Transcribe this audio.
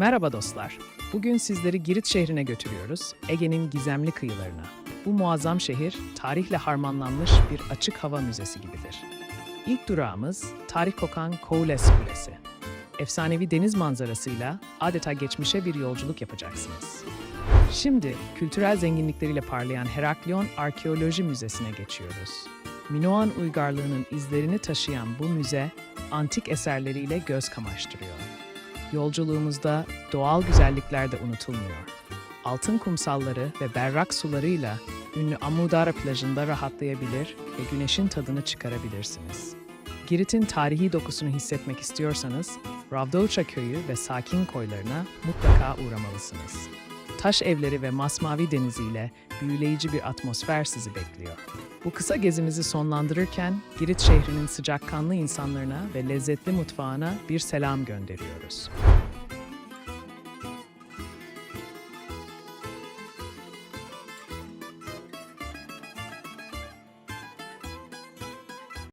Merhaba dostlar. Bugün sizleri Girit şehrine götürüyoruz, Ege'nin gizemli kıyılarına. Bu muazzam şehir, tarihle harmanlanmış bir açık hava müzesi gibidir. İlk durağımız, tarih kokan Koules Kulesi. Efsanevi deniz manzarasıyla adeta geçmişe bir yolculuk yapacaksınız. Şimdi kültürel zenginlikleriyle parlayan Heraklion Arkeoloji Müzesi'ne geçiyoruz. Minoan uygarlığının izlerini taşıyan bu müze, antik eserleriyle göz kamaştırıyor. Yolculuğumuzda doğal güzellikler de unutulmuyor. Altın kumsalları ve berrak sularıyla ünlü Amudara plajında rahatlayabilir ve güneşin tadını çıkarabilirsiniz. Girit'in tarihi dokusunu hissetmek istiyorsanız, Ravdouça köyü ve sakin koylarına mutlaka uğramalısınız. Taş evleri ve masmavi deniziyle büyüleyici bir atmosfer sizi bekliyor. Bu kısa gezimizi sonlandırırken Girit şehrinin sıcakkanlı insanlarına ve lezzetli mutfağına bir selam gönderiyoruz.